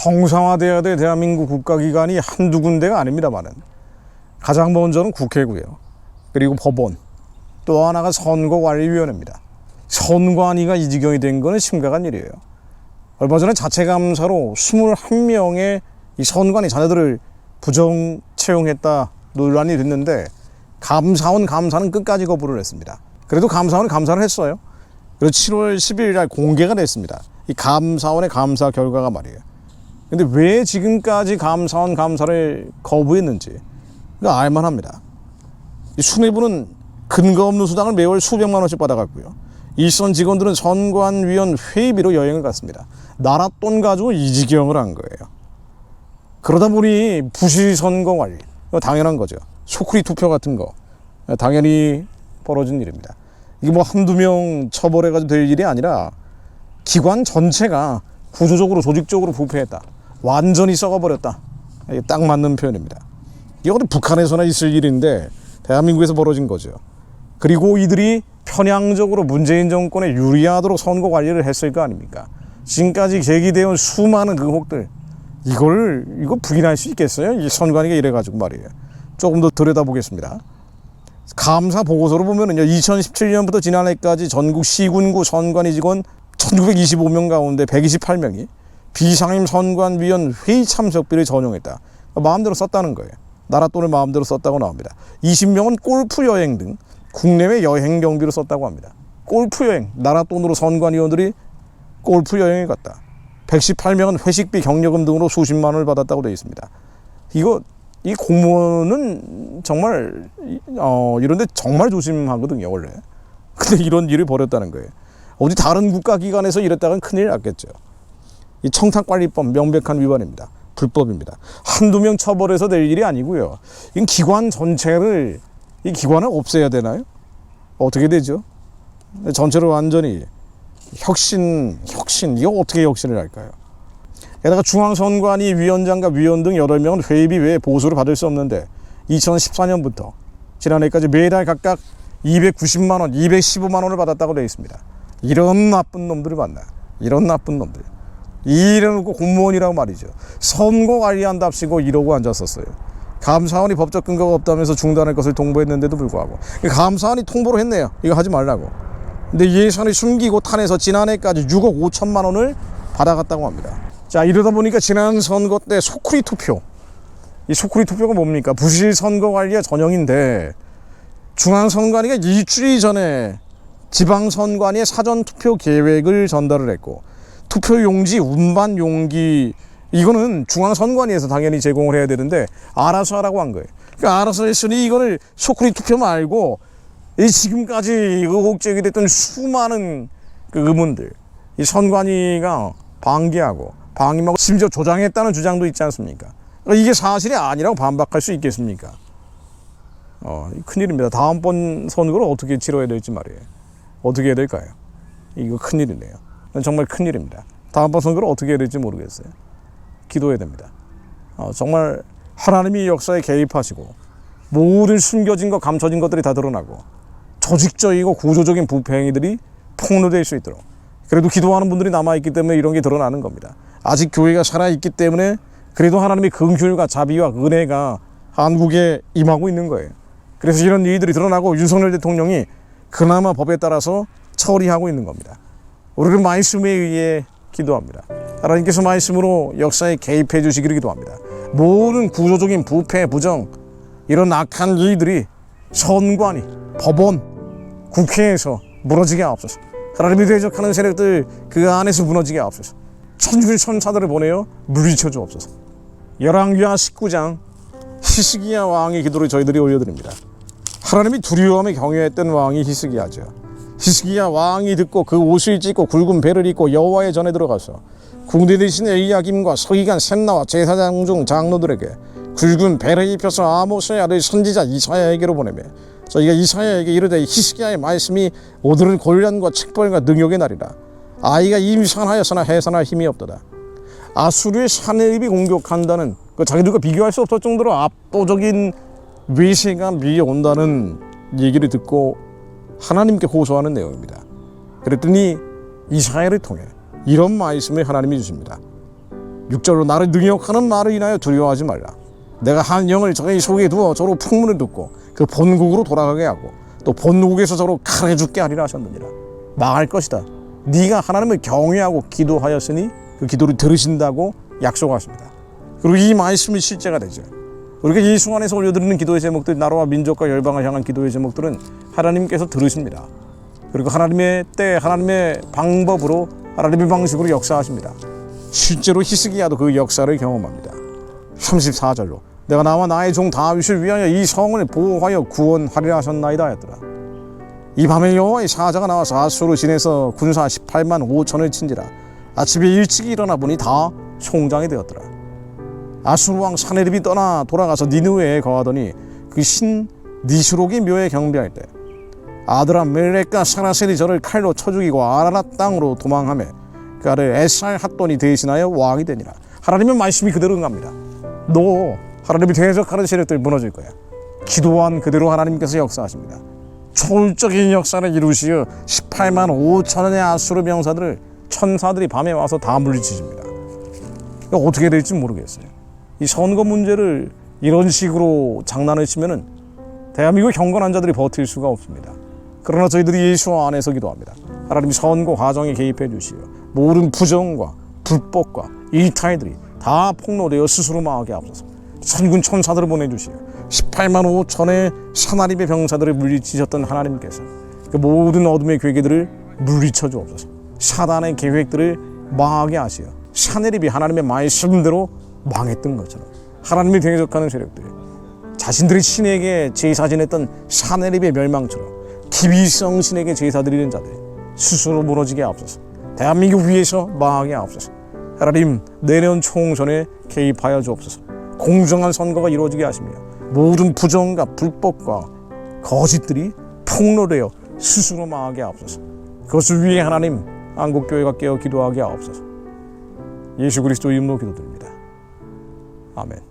정상화돼야 될 대한민국 국가기관이 한두 군데가 아닙니다만은 가장 먼저는 국회고요. 그리고 법원, 또 하나가 선거관리위원회입니다. 선관위가 이 지경이 된 거는 심각한 일이에요. 얼마 전에 자체 감사로 21명의 이 선관위 자녀들을 부정 채용했다 논란이 됐는데 감사원 감사는 끝까지 거부를 했습니다. 그래도 감사원은 감사를 했어요. 그리고 7월 11일 날 공개가 됐습니다. 이 감사원의 감사 결과가 말이에요. 근데 왜 지금까지 감사원 감사를 거부했는지 알만합니다. 이 수뇌부는 근거 없는 수당을 매월 수백만 원씩 받아갔고요. 일선 직원들은 선관위원 회의비로 여행을 갔습니다. 나라 돈 가지고 이 지경을 한 거예요. 그러다 보니 부실 선거 관리 당연한 거죠. 소쿠리 투표 같은 거 당연히 벌어진 일입니다. 이게 뭐 한두 명 처벌해가지고 될 일이 아니라 기관 전체가 구조적으로 조직적으로 부패했다. 완전히 썩어버렸다. 이게 딱 맞는 표현입니다. 이거는 북한에서나 있을 일인데 대한민국에서 벌어진 거죠. 그리고 이들이 편향적으로 문재인 정권에 유리하도록 선거 관리를 했을 거 아닙니까? 지금까지 제기되어 온 수많은 의혹들 이걸 이거 부인할 수 있겠어요? 이 선관위가 이래가지고 말이에요. 조금 더 들여다보겠습니다. 감사 보고서로 보면은요, 2017년부터 지난해까지 전국 시군구 선관위 직원 1925명 가운데 128명이 비상임 선관위원 회의 참석비를 전용했다. 마음대로 썼다는 거예요. 나라 돈을 마음대로 썼다고 나옵니다. 20명은 골프 여행 등 국내외 여행 경비로 썼다고 합니다. 골프 여행, 나라 돈으로 선관위원들이 골프 여행에 갔다. 118명은 회식비, 경력금 등으로 수십만 원을 받았다고 되어 있습니다. 이거 이 공무원은 정말 어, 이런데 정말 조심하거든요 원래. 근데 이런 일을 벌였다는 거예요. 어디 다른 국가기관에서 이랬다간 큰일 났겠죠. 이 청탁관리법 명백한 위반입니다. 불법입니다. 한두 명 처벌해서 될 일이 아니고요. 이 기관 전체를 이 기관을 없애야 되나요? 어떻게 되죠? 전체로 완전히 혁신, 혁신, 이거 어떻게 혁신을 할까요? 게다가 중앙선관위 위원장과 위원 등 8명은 회의비 외에 보수를 받을 수 없는데 2014년부터 지난해까지 매달 각각 290만 원, 215만 원을 받았다고 되어 있습니다. 이런 나쁜 놈들을 만나. 이런 나쁜 놈들. 이래놓고 공무원이라고 말이죠. 선거 관리한답시고 이러고 앉았었어요. 감사원이 법적 근거가 없다면서 중단할 것을 통보했는데도 불구하고 감사원이 통보를 했네요. 이거 하지 말라고. 근데 예산을 숨기고 탄해서 지난해까지 6억 5천만 원을 받아갔다고 합니다. 자 이러다 보니까 지난 선거 때 소쿠리 투표 이 소쿠리 투표가 뭡니까 부실 선거 관리의 전형인데 중앙선관위가 일주일 전에 지방선관위에 사전 투표 계획을 전달을 했고 투표 용지 운반 용기 이거는 중앙선관위에서 당연히 제공을 해야 되는데 알아서 하라고 한 거예요. 그러니까 알아서 했으니 이거를 소쿠리 투표 말고 이 지금까지 의혹 제기됐던 수많은 그 의문들 이 선관위가 방기하고 방임하고 심지어 조장했다는 주장도 있지 않습니까? 그러니까 이게 사실이 아니라고 반박할 수 있겠습니까? 어, 큰일입니다. 다음번 선거를 어떻게 치러야 될지 말이에요. 어떻게 해야 될까요? 이거 큰일이네요. 정말 큰일입니다. 다음번 선거를 어떻게 해야 될지 모르겠어요. 기도해야 됩니다. 어, 정말 하나님이 역사에 개입하시고 모든 숨겨진 것, 감춰진 것들이 다 드러나고 조직적이고 구조적인 부패 행위들이 폭로될 수 있도록 그래도 기도하는 분들이 남아있기 때문에 이런 게 드러나는 겁니다. 아직 교회가 살아있기 때문에 그래도 하나님의 긍휼과 자비와 은혜가 한국에 임하고 있는 거예요. 그래서 이런 일들이 드러나고 윤석열 대통령이 그나마 법에 따라서 처리하고 있는 겁니다. 우리는 말씀에 의해 기도합니다. 하나님께서 말씀으로 역사에 개입해 주시기를 기도합니다. 모든 구조적인 부패, 부정, 이런 악한 일들이 선관위, 법원, 국회에서 무너지게 하옵소서. 하나님이 대적하는 세력들 그 안에서 무너지게 하옵소서. 천주의 천사들을 보내어 물리쳐 주옵소서. 열왕기하 19장 히스기야 왕의 기도를 저희들이 올려드립니다. 하나님이 두려움에 경외했던 왕이 히스기야죠. 히스기야 왕이 듣고 그 옷을 찢고 굵은 배를 입고 여호와의 전에 들어가서 궁대 대신 엘리야김과 서기관 셈나와 제사장 중 장로들에게 굵은 배를 입혀서 아모스의 아들 선지자 이사야에게로 보내매 저희가 이사야에게 이르되 히스기야의 말씀이 오늘은 곤란과 책벌과 능욕의 날이라 아이가 임산하여서나 해산할 힘이 없도다 아수르의 사내립이 공격한다는 그 자기들과 비교할 수 없을 정도로 압도적인 위세가 밀려온다는 얘기를 듣고 하나님께 호소하는 내용입니다. 그랬더니 이사야를 통해 이런 말씀을 하나님이 주십니다. 6절로 나를 능욕하는 말을 인하여 두려워하지 말라. 내가 한 영을 저희 속에 두어 저로 풍문을 듣고 그 본국으로 돌아가게 하고 또 본국에서 저로 칼해 죽게 하리라 하셨느니라. 망할 것이다. 네가 하나님을 경외하고 기도하였으니 그 기도를 들으신다고 약속하십니다. 그리고 이 말씀이 실제가 되죠. 우리가 예수 안에서 올려드리는 기도의 제목들 나라와 민족과 열방을 향한 기도의 제목들은 하나님께서 들으십니다. 그리고 하나님의 때 하나님의 방법으로 하나님의 방식으로 역사하십니다. 실제로 히스기야도 그 역사를 경험합니다. 34절로 내가 나와 나의 종 다윗을 위하여 이 성을 보호하여 구원하리라 하셨나이다 하였더라. 이 밤에 여호와의 사자가 나와서 아수르 진에서 군사 18만 5천을 친지라 아침에 일찍 일어나 보니 다 총장이 되었더라. 아수르 왕 사네립이 떠나 돌아가서 니느웨에 거하더니 그 신 니스록의 묘에 경배할 때 아드람 멜렉과 사라셀이 저를 칼로 쳐 죽이고 아라랏 땅으로 도망하며 그를 에살 핫돈이 대신하여 왕이 되니라. 하나님의 말씀이 그대로 응합니다. 너 하나님이 대적하는 세력들 무너질 거야. 기도한 그대로 하나님께서 역사하십니다. 초월적인 역사를 이루시어 18만 5천원의 아수르 병사들을 천사들이 밤에 와서 다 물리치십니다. 어떻게 될지 모르겠어요. 이 선거 문제를 이런 식으로 장난을 치면은 대한민국 경건한 자들이 버틸 수가 없습니다. 그러나 저희들이 예수 안에서 기도합니다. 하나님 선거 과정에 개입해 주시어 모든 부정과 불법과 이탈들이 다 폭로되어 스스로 망하게 앞서서 천군 천사들을 보내주시어 18만 5천의 사나림의 병사들을 물리치셨던 하나님께서 그 모든 어둠의 괴계들을 물리쳐 주옵소서. 사단의 계획들을 망하게 하시어 사내립이 하나님의 말씀대로 망했던 것처럼 하나님이 대적하는 세력들이 자신들의 신에게 제사 지냈던 사내립의 멸망처럼 기비성 신에게 제사 드리는 자들이 스스로 무너지게 앞서서. 대한민국 위에서 망하게 앞서서. 하나님 내년 총선에 개입하여 주옵소서 공정한 선거가 이루어지게 하시며 모든 부정과 불법과 거짓들이 폭로되어 스스로 망하게 앞서서. 그것을 위해 하나님 한국교회가 깨어 기도하게 하옵소서. 예수 그리스도 이름으로 기도드립니다. 아멘